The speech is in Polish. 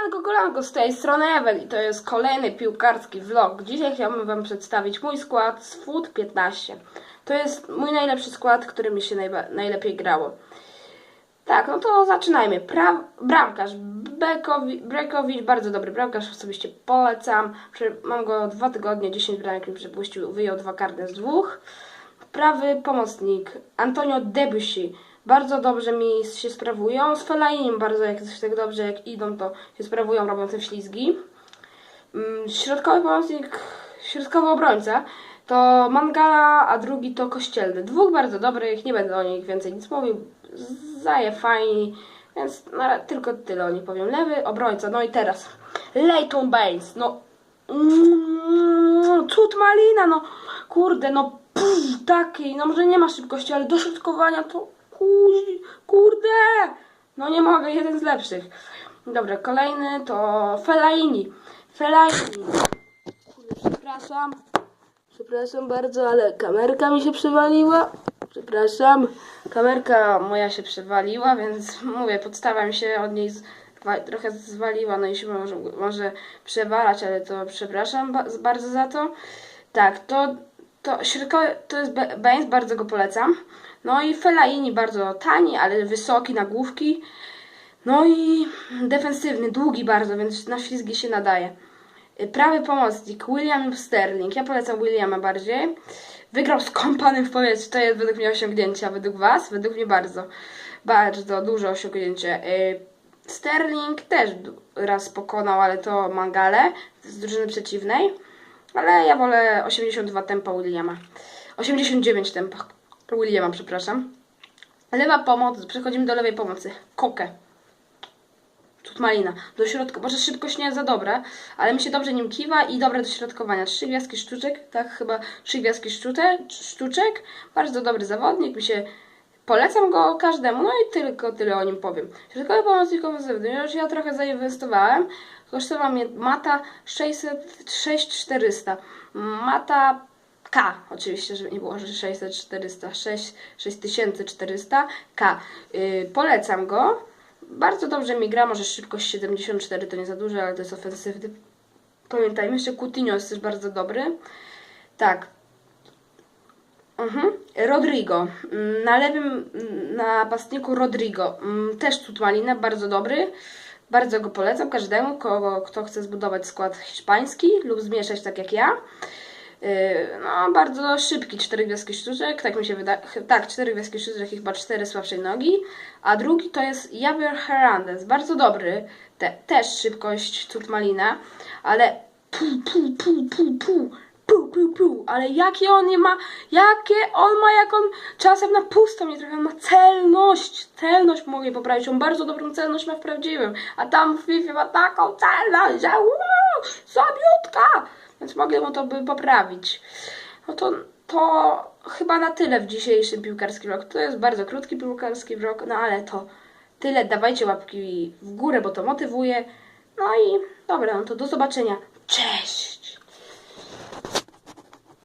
Siemanko, kolanko, z tej strony Ewen i to jest kolejny piłkarski vlog. Dzisiaj chciałbym wam przedstawić mój skład z Foot 15. To jest mój najlepszy skład, który mi się najlepiej grało. Tak, no to zaczynajmy. Pra- bramkarz Bekowi- Brekowicz, bardzo dobry bramkarz, osobiście polecam. Mam go dwa tygodnie, 10 bramek mi przepuścił, wyjął dwa karne z dwóch. Prawy pomocnik Antonio Debussy. Bardzo dobrze mi się sprawują. Z Felainem bardzo jak tak dobrze jak idą, to się sprawują, robią te ślizgi. Mm, Środkowy pomocnik, środkowy obrońca to Mangala, a drugi to Kościelny. Dwóch bardzo dobrych, nie będę o nich więcej nic mówił. Zaje fajni, więc tylko tyle o nich powiem. Lewy obrońca, no i teraz Leighton Baines, no mm, cud malina, no kurde, no pff, taki, no może nie ma szybkości, ale do środkowania to kurde, no nie mogę, jeden z lepszych. Dobra, kolejny to Fellaini, Fellaini, kurde, przepraszam, przepraszam bardzo, ale kamerka mi się przewaliła, przepraszam, kamerka moja się przewaliła, więc mówię, podstawa mi się od niej trochę zwaliła, no i się może, może przewalać, ale to przepraszam ba- bardzo za to. Tak, to, to środkowy, to jest Baines, bardzo go polecam. No i Fellaini bardzo tani, ale wysoki, nagłówki. No i defensywny, długi bardzo, więc na ślizgi się nadaje. Y, Prawy pomocnik William Sterling. Ja polecam Williama bardziej. Wygrał z kompanem w powietrzu. To jest według mnie osiągnięcie, a według Was? Według mnie bardzo. Bardzo duże osiągnięcie. Y, Sterling też raz pokonał, ale to Mangale z drużyny przeciwnej. Ale ja wolę 82 tempa Williama. 89 tempa Williama, przepraszam. Lewa pomoc, przechodzimy do lewej pomocy. Kokę. Tutmalina. Do środka, może szybkość nie jest za dobra, ale mi się dobrze nim kiwa i dobre do środkowania. Trzy gwiazdki sztuczek, tak chyba trzy gwiazdki sztuczek, sztuczek. Bardzo dobry zawodnik, mi się polecam go każdemu, no i tylko tyle o nim powiem. Środkowy pomocnik ofensywny, już ja trochę zainwestowałem. Kosztował mnie Mata 600, 6400. Mata K, oczywiście, żeby nie było, że 600, 400, 6, 6400 K. Yy, polecam go. Bardzo dobrze mi gra, może szybkość 74 to nie za dużo, ale to jest ofensywny. Pamiętajmy, jeszcze Coutinho jest też bardzo dobry. Tak. Mhm. Rodrigo. Mm, Na lewym mm, napastniku Rodrigo. Mm, Też cud malina, bardzo dobry. Bardzo go polecam każdemu, kogo, kto chce zbudować skład hiszpański lub zmieszać tak jak ja. Yy, No, bardzo szybki, cztery gwiazdki sztuczek, tak mi się wydaje. Tak, cztery gwiazdki sztuczek i chyba cztery słabszej nogi. A drugi to jest Javier Hernandez, bardzo dobry, te, też szybkość cud malina, ale pu, pu, pu, pu, pu, ale jakie on nie ma, jakie on ma, jak on czasem na pusto mnie trochę ma celność, celność mogę poprawić, on bardzo dobrą celność ma w prawdziwym, a tam w FIFA ma taką celność, że wow, zabiutka, więc mogę mu to by poprawić. No to, to chyba na tyle w dzisiejszym piłkarskim vlog. To jest bardzo krótki piłkarski vlog, no ale to tyle. Dawajcie łapki w górę, bo to motywuje. No i dobra, no to do zobaczenia. Cześć!